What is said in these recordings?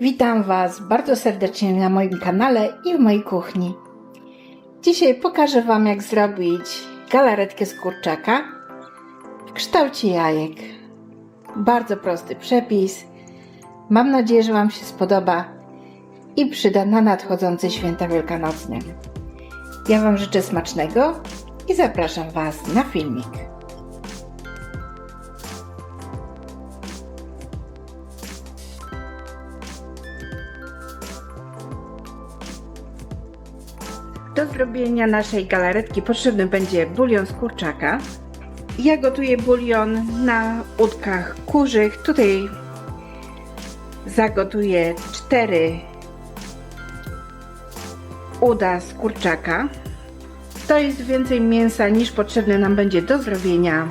Witam Was bardzo serdecznie na moim kanale i w mojej kuchni. Dzisiaj pokażę Wam, jak zrobić galaretkę z kurczaka w kształcie jajek. Bardzo prosty przepis. Mam nadzieję, że Wam się spodoba i przyda na nadchodzące święta wielkanocne. Ja Wam życzę smacznego i zapraszam Was na filmik. Do zrobienia naszej galaretki potrzebny będzie bulion z kurczaka. Ja gotuję bulion na udkach kurzych. Tutaj zagotuję 4 uda z kurczaka. To jest więcej mięsa niż potrzebne nam będzie do zrobienia.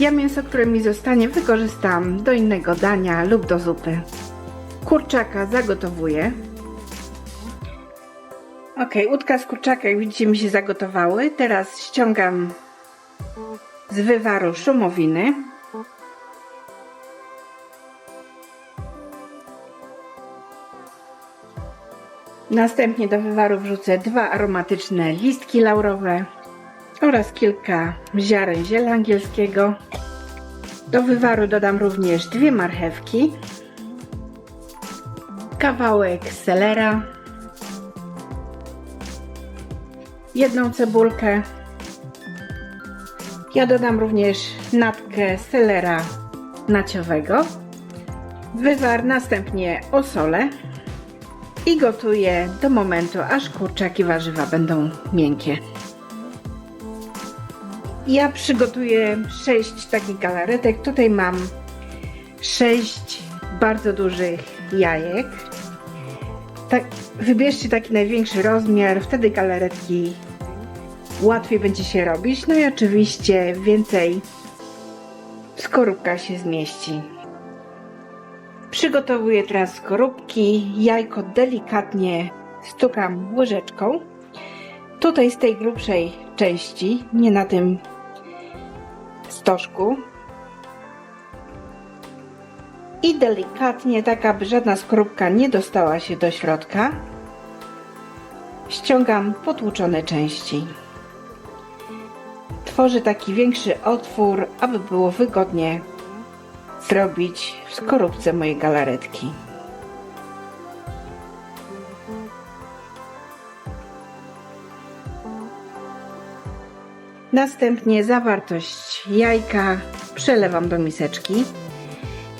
Ja mięso, które mi zostanie, wykorzystam do innego dania lub do zupy. Kurczaka zagotowuję. Ok, łódka z kurczaka, jak widzicie, mi się zagotowały. Teraz ściągam z wywaru szumowiny. Następnie do wywaru wrzucę dwa aromatyczne listki laurowe oraz kilka ziaren ziela angielskiego. Do wywaru dodam również dwie marchewki, kawałek selera, jedną cebulkę. Ja dodam również natkę selera naciowego. Wywar następnie osolę i gotuję do momentu, aż kurczaki warzywa będą miękkie. Ja przygotuję 6 takich galaretek. Tutaj mam 6 bardzo dużych jajek. Tak, wybierzcie taki największy rozmiar, wtedy galaretki łatwiej będzie się robić. No i oczywiście więcej skorupka się zmieści. Przygotowuję teraz skorupki. Jajko delikatnie stukam łyżeczką. Tutaj z tej grubszej części, nie na tym stożku. I delikatnie, tak aby żadna skorupka nie dostała się do środka, ściągam potłuczone części. Tworzę taki większy otwór, aby było wygodnie zrobić w skorupce mojej galaretki. Następnie zawartość jajka przelewam do miseczki.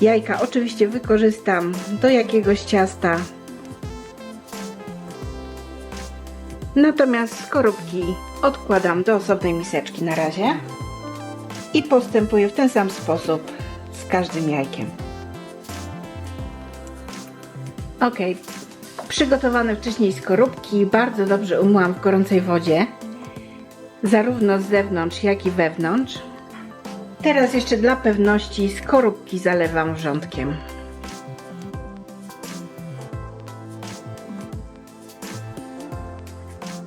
Jajka oczywiście wykorzystam do jakiegoś ciasta. Natomiast skorupki odkładam do osobnej miseczki na razie. I postępuję w ten sam sposób z każdym jajkiem. Ok, przygotowane wcześniej skorupki bardzo dobrze umyłam w gorącej wodzie, zarówno z zewnątrz, jak i wewnątrz. Teraz jeszcze dla pewności skorupki zalewam wrzątkiem.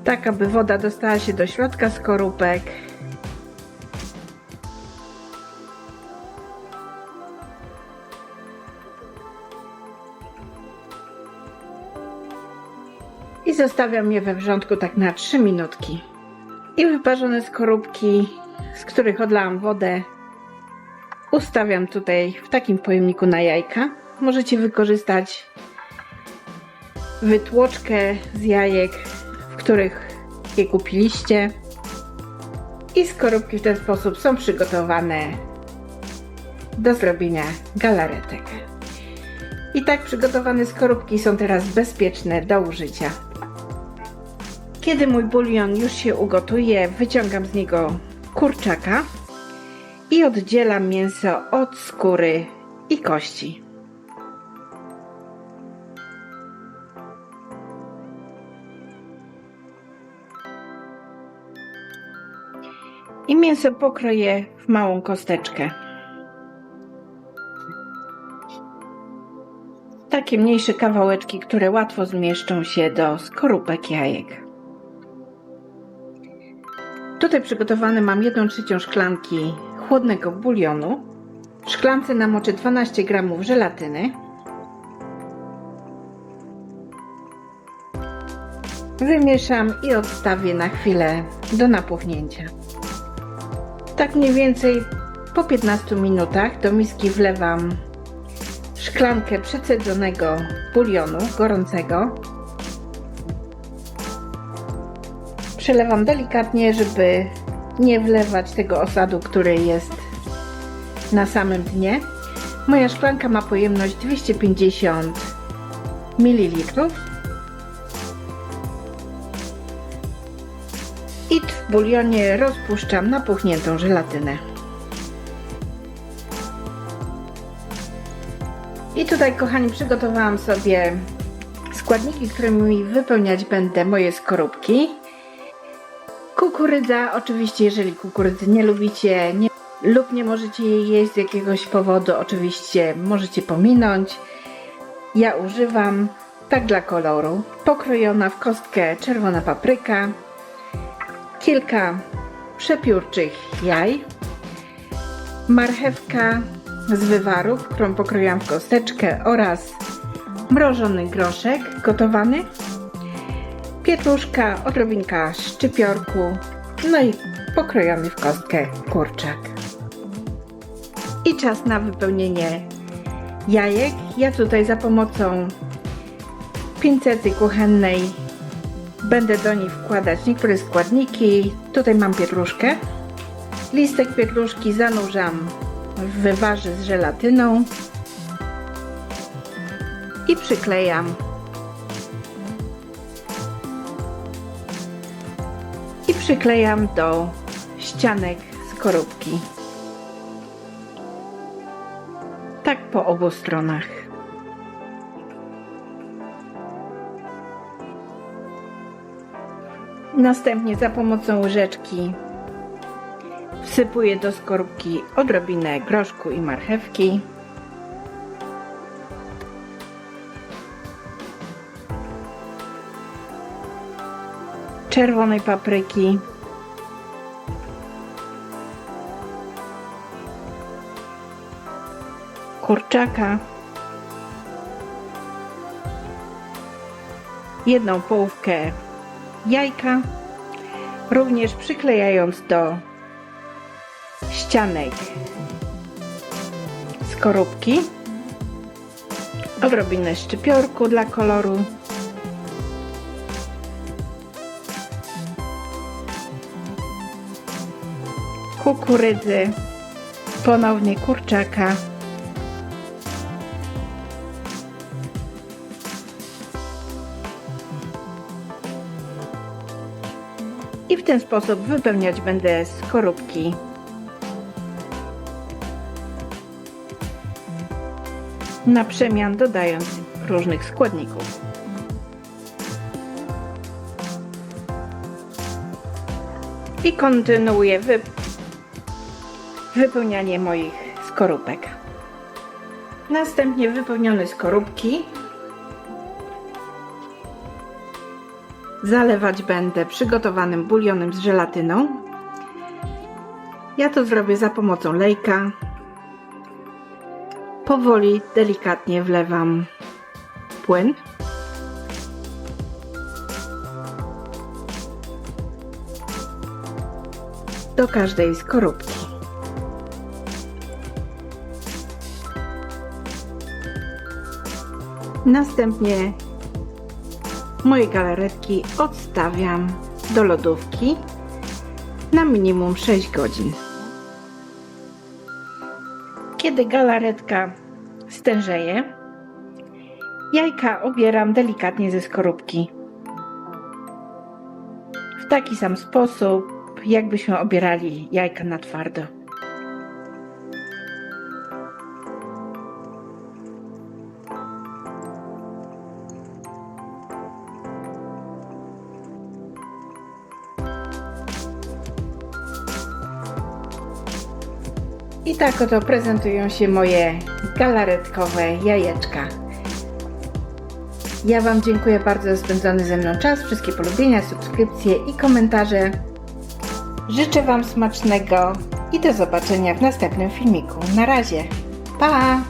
Tak, aby woda dostała się do środka skorupek. I zostawiam je we wrzątku tak na 3 minutki. I wyparzone skorupki, z których odlałam wodę, ustawiam tutaj w takim pojemniku na jajka. Możecie wykorzystać wytłoczkę z jajek, których je kupiliście. I skorupki w ten sposób są przygotowane do zrobienia galaretek. I tak przygotowane skorupki są teraz bezpieczne do użycia. Kiedy mój bulion już się ugotuje, wyciągam z niego kurczaka i oddzielam mięso od skóry i kości. i mięso pokroję w małą kosteczkę. Takie mniejsze kawałeczki, które łatwo zmieszczą się do skorupek jajek. Tutaj przygotowane mam 1 trzecią szklanki chłodnego bulionu. W szklance namoczę 12 g żelatyny. Wymieszam i odstawię na chwilę do napuchnięcia. Tak mniej więcej po 15 minutach do miski wlewam szklankę przecedzonego bulionu gorącego. Przelewam delikatnie, żeby nie wlewać tego osadu, który jest na samym dnie. Moja szklanka ma pojemność 250 ml. Bulionie rozpuszczam napuchniętą żelatynę. I tutaj, kochani, przygotowałam sobie składniki, którymi wypełniać będę moje skorupki. Kukurydza, oczywiście, jeżeli kukurydzy nie lubicie nie, lub nie możecie jej jeść z jakiegoś powodu, oczywiście możecie pominąć. Ja używam, tak dla koloru, pokrojona w kostkę czerwona papryka, kilka przepiórczych jaj, marchewka z wywarów, którą pokroiłam w kosteczkę oraz mrożony groszek gotowany, pietruszka, odrobinka szczypiorku, no i pokrojony w kostkę kurczak. I czas na wypełnienie jajek. Ja tutaj za pomocą pincety kuchennej będę do nich wkładać niektóre składniki. Tutaj mam pietruszkę. Listek pietruszki zanurzam w wywarze z żelatyną i przyklejam i przyklejam do ścianek skorupki tak po obu stronach następnie za pomocą łyżeczki Wsypuję do skorupki odrobinę groszku i marchewki. Czerwonej papryki. Kurczaka. Jedną połówkę jajka. Również przyklejając do ścianek skorupki, odrobinę szczypiorku dla koloru, kukurydzy, ponownie kurczaka, i w ten sposób wypełniać będę skorupki na przemian dodając różnych składników. I kontynuuję wy... wypełnianie moich skorupek. Następnie wypełnione skorupki zalewać będę przygotowanym bulionem z żelatyną. Ja to zrobię za pomocą lejka Powoli, delikatnie wlewam płyn. Do każdej skorupki. Następnie moje galaretki odstawiam do lodówki na minimum 6 godzin. Kiedy galaretka stężeje, jajka obieram delikatnie ze skorupki. W taki sam sposób, jakbyśmy obierali jajka na twardo. I tak oto prezentują się moje galaretkowe jajeczka. Ja Wam dziękuję bardzo za spędzony ze mną czas, wszystkie polubienia, subskrypcje i komentarze. Życzę Wam smacznego i do zobaczenia w następnym filmiku. Na razie. Pa!